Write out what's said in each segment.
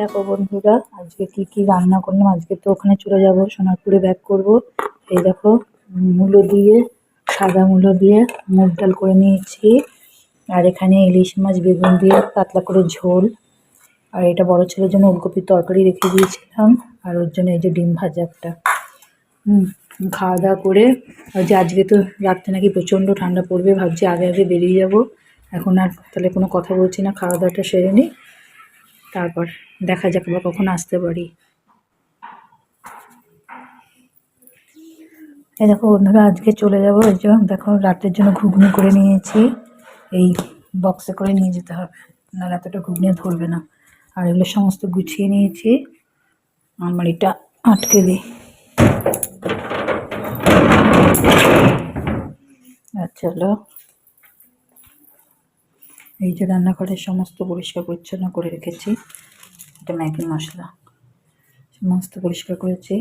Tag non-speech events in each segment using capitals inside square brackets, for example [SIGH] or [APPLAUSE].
দেখো বন্ধুরা, আজকে কি কি রান্না করলাম? আজকে তো ওখানে চলে যাব, সোনারপুরে ব্যাক করব। এই দেখো, মূলো দিয়ে, সাদা মূলো দিয়ে মুগ ডাল করে নিয়েছি। আর এখানে ইলিশ মাছ, বেগুন দিয়ে পাতলা করে ঝোল। আর এটা বড় ছেলের জন্য ওলকপির তরকারি রেখে দিয়েছিলাম। আর ওর জন্য এই যে ডিম ভাজা একটা। হুম, খাওয়া দাওয়া করে। যে আজকে তো রাত্রে নাকি প্রচণ্ড ঠান্ডা পড়বে, ভাবছি আগে আগে বেরিয়ে যাব। এখন আর তাহলে কোনো কথা বলছি না, খাওয়া দাওয়াটা সেরে নিই। তারপর দেখা যাক আবার কখন আসতে পারি। এই দেখো বন্ধুরা, আজকে চলে যাব। এই যে দেখো, রাতের জন্য ঘুগনি করে নিয়েছি। এই বক্সে করে নিয়ে যেতে হবে, নাহলে এতটা ঘুগনি ধরবে না। আর এগুলো সমস্ত গুছিয়ে নিয়েছি। আলমারিটা আটকে দিই চলো। এই যে রান্নাঘরের সমস্ত পরিষ্কার পরিচ্ছন্ন করে রেখেছি। এটা ম্যাগি মশলা। সমস্ত পরিষ্কার করেছি।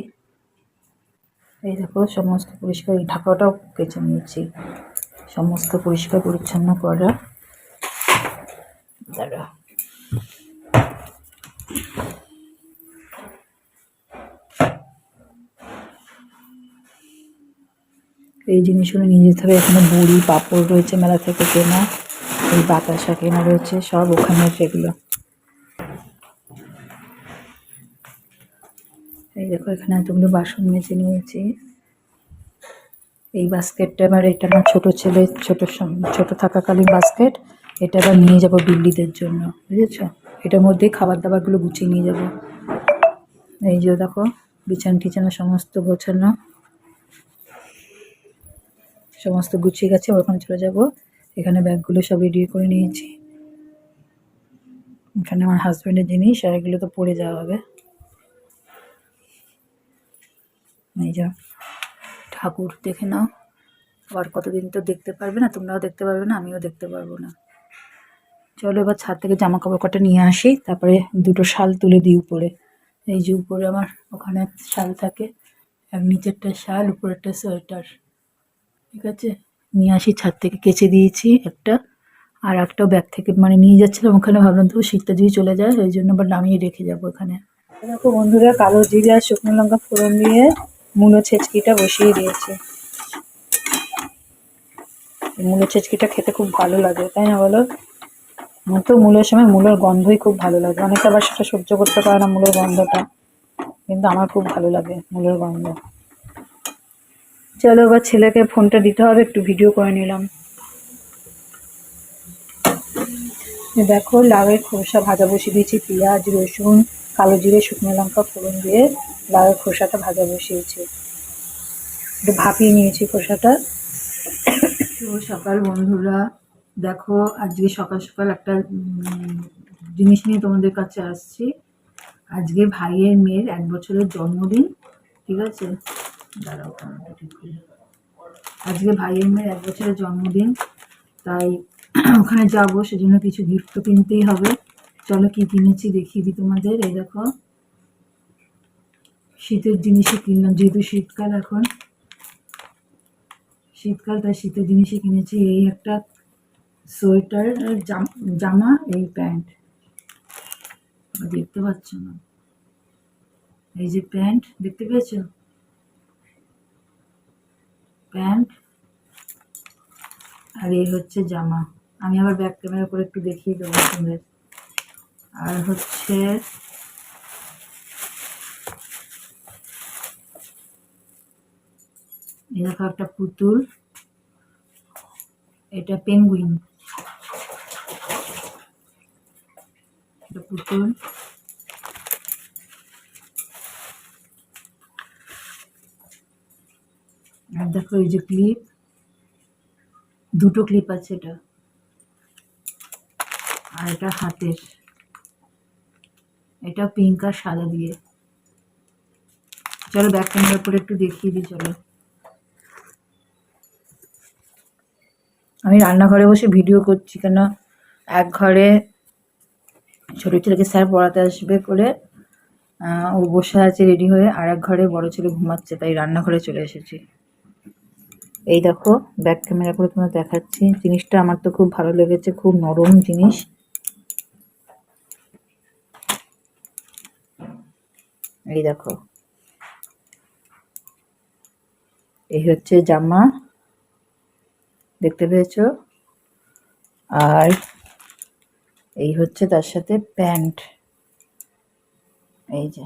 এই দেখো, সমস্ত পরিষ্কার। এই ঢাকাটাও কেচে নিয়েছি। সমস্ত পরিষ্কার পরিচ্ছন্ন করা। দাঁড়া। এই জিনিসগুলো নিয়ে যেতে হবে এখানে বড়ি, পাঁপড় রয়েছে মেলা থেকে কেনা। এই বাতাসা কেনা রয়েছে, সব ওখানে সেগুলো এই দেখো, এখানে এতগুলো বাসন মেজে নিয়েছি। এই বাস্কেটটা এবার এটা আমার ছোটো ছেলে, ছোটো ছোটো থাকাকালীন বাস্কেট, এটা আবার নিয়ে যাব বিল্লিদের জন্য, বুঝেছ? এটার মধ্যে খাবার দাবারগুলো গুছিয়ে নিয়ে যাব। এই যে দেখো, বিছান টিছানা সমস্ত গোছানো। সমস্ত গুছিয়ে গেছে, ওখানে চলে যাব। এখানে ব্যাগগুলো সব রেডি করে নিয়েছি। এখানে আমার হাজব্যান্ডের জিনিস আর এগুলো তো পড়ে যাওয়া হবে। এই যা ঠাকুর দেখে নাও। আবার কতদিন তো দেখতে পারবে না, তোমরাও দেখতে পারবে না, আমিও দেখতে পারব না। চলো এবার ছাদ থেকে জামা কাপড় কটা নিয়ে আসি, তারপরে দুটো শাল তুলে দিই উপরে। এই যে উপরে আমার ওখানে শাল থাকে এক নিচেরটা শাল, উপরেরটা সোয়েটার। ঠিক আছে? নিয়ে আসি, ছাদ থেকে কেচে দিয়েছি একটা। আর একটাও ব্যাগ থেকে মানে নিয়ে যাচ্ছিলাম, ওখানে ভাবলাম তো শীতটা যদি চলে যায় ওই জন্য আবার নামিয়ে রেখে যাব ওখানে। দেখো বন্ধুরা, কালো জিরে আর শুকনো লঙ্কা ফোড়ন দিয়ে মুলো ছেচকিটা বসিয়ে দিয়েছি। মুলো ছেচকিটা খেতে খুব ভালো লাগে, তাই না বলো? আমার তো মূলের সময় মূলের গন্ধই খুব ভালো লাগে। অনেকে আবার সেটা সহ্য করতে পারে না মূলের গন্ধটা, কিন্তু আমার খুব ভালো লাগে মূলের গন্ধ। চলো, এবার ছেলেকে ফোনটা দিতে হবে, একটু ভিডিও করে নিলাম। দেখো, লাউয়ের খোসা ভাজা বসিয়ে দিয়েছি, পেঁয়াজ, রসুন, কালো জিরে, শুকনো লঙ্কা, ফোড়ন দিয়ে লাউয়ের খোসাটা ভাজা বসিয়েছি। একটু ভাপিয়ে নিয়েছি খোসাটা। শুভ সকাল বন্ধুরা, দেখো, আজকে সকাল সকাল একটা জিনিস নিয়ে তোমাদের কাছে আসছি। আজকে ভাইয়ের মেয়ের এক বছরের জন্মদিন, ঠিক আছে? দাঁড়াও আজকে ভাইয়ের মেয়ের এক বছরের জন্মদিন, তাই ওখানে যাব, সেজন্য কিছু গিফট তো কিনতেই হবে। চলো কি কিনেছি দেখিয়ে দিই তোমাদের, এই দেখো। শীতের জিনিসই কিনলাম, যেহেতু শীতকাল এখন। শীতকাল, তাই শীতের জিনিসই কিনেছি। এই একটা সোয়েটার জামা, এই প্যান্ট। দেখতে পাচ্ছ না? এই যে প্যান্ট, দেখতে পেয়েছ? প্যান্ট আর এই হচ্ছে জামা। আমি আবার ব্যাক ক্যামেরা করে একটু দেখিয়ে দেবো তোমাদের আর হচ্ছে এই দেখো একটা পুতুল। এটা পেঙ্গুইন এটা পুতুল। আর দেখো এই যে ক্লিপ দুটো ক্লিপ আছে এটা। আর এটা হাতের। এটা পিঙ্ক আর সাদা দিয়ে। চলো ব্যাক ক্যামেরা করে একটু দেখিয়ে দিই, চলো। আমি রান্নাঘরে বসে ভিডিও করছি কেন এক ঘরে ছোটো ছেলেকে স্যার পড়াতে আসবে করে ও বসে আছে রেডি হয়ে, আর এক ঘরে বড় ছেলে ঘুমাচ্ছে, তাই রান্নাঘরে চলে এসেছি। এই দেখো ব্যাক ক্যামেরা করে তোমার দেখাচ্ছি। জিনিসটা আমার তো খুব ভালো লেগেছে, খুব নরম জিনিস। এই দেখো। এই হচ্ছে জামা। দেখতে পেয়েছ? আর এই হচ্ছে তার সাথে প্যান্ট। এই যে।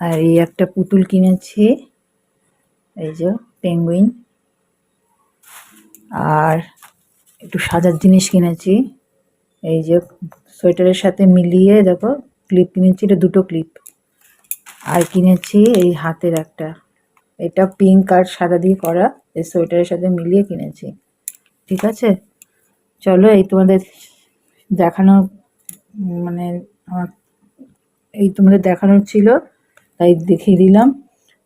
আর এই একটা পুতুল কিনেছি। এই যে পেঙ্গুইন। আর একটু সাজার জিনিস কিনেছি। এই যে সোয়েটারের সাথে মিলিয়ে দেখো, ক্লিপ কিনেছি, এটা দুটো ক্লিপ। আর কিনেছি এই হাতের একটা। এটা পিঙ্ক আর সাদা দিয়ে করা, এই সোয়েটারের সাথে মিলিয়ে কিনেছি। ঠিক আছে? চলো এই তোমাদের দেখানো মানে আমার, এই তোমাদের দেখানোর ছিল। তাই দেখিয়ে দিলাম।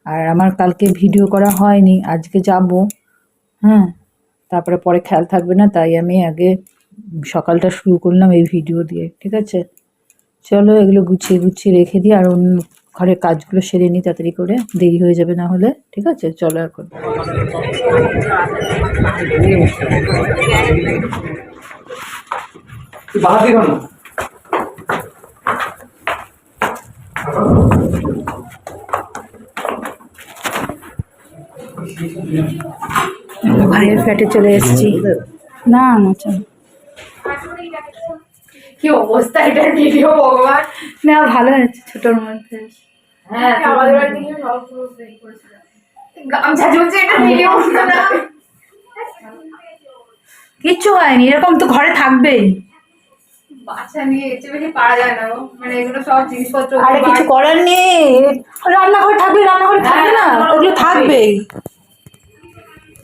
আর আমার কালকে ভিডিও করা হয়নি, আজকে যাব। হ্যাঁ তারপরে পরে খেয়াল থাকবে না, তাই আমি আগে সকালটা শুরু করলাম এই ভিডিও দিয়ে, ঠিক আছে? চলো এগুলো গুছিয়ে গুছিয়ে রেখে দিই, আর অন্য ঘরের কাজগুলো সেরে নিই তাড়াতাড়ি করে, দেরি হয়ে যাবে না হলে, ঠিক আছে? চলো এখন। ভাইয়ের ফ্ল্যাটে চলে এসেছি। না না চলো। কি অবস্থা এটা ভিডিও ভগবান। না ভালো হয়েছে ছোটোর মধ্যে। হ্যাঁ আমাদের গামছা ঝুলছে এটা ভিডিও না কিচ্ছু হয়নি এরকম তো ঘরে থাকবেই। বাচ্চা নিয়ে বেশি পারা যায় না মানে এগুলো সব জিনিসপত্র আরে কিছু করার নেই। রান্নাঘরে থাকবে রান্নাঘরে থাকবে না। ওগুলো থাকবেই।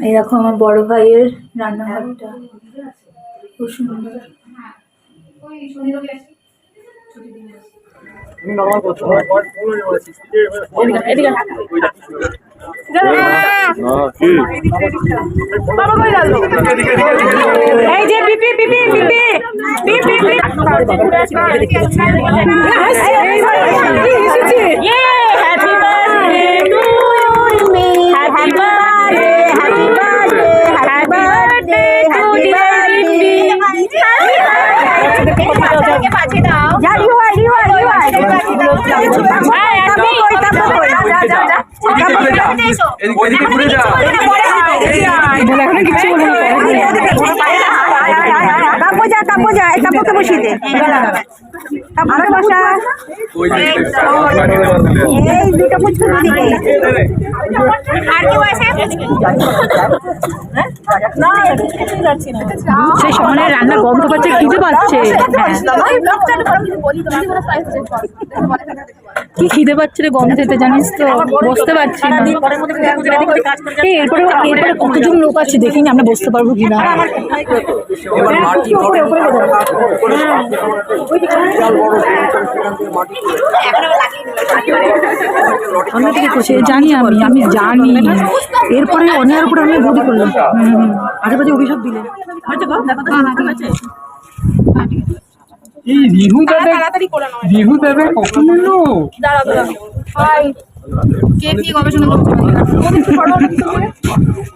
এই দেখো আমার বড় ভাইয়ের রান্নাঘরটা খুব সুন্দর হ্যাপি হ্যাঁ ওই যা যা যা এদিকে ঘুরে যা কাপো যা কাপো যা এই কাপোকে বসিয়ে দে কাপড়ে বসা এই দুটো পুচকুর দিকে আর কেউ আছে? সেই সময় রান্নার গন্ধ পাচ্ছে খিদে পাচ্ছে। কি খিদে পাচ্ছে রে গন্ধেতে জানিস তো? বসতে পারছি না। এরপরে এরপরে কতজন লোক আছে দেখিনি আমরা বসতে পারব কিনা। এবার মাটি ধরে আমরা থেকে সে জানি আমি আমি জানি। এরপরে অন্যের উপরে আমি বদি করলাম। বাজে অভিশাপ দিলে এই রিহু দাদা রিহু দাদা কখন এলো গবেষণা করতে [LAUGHS]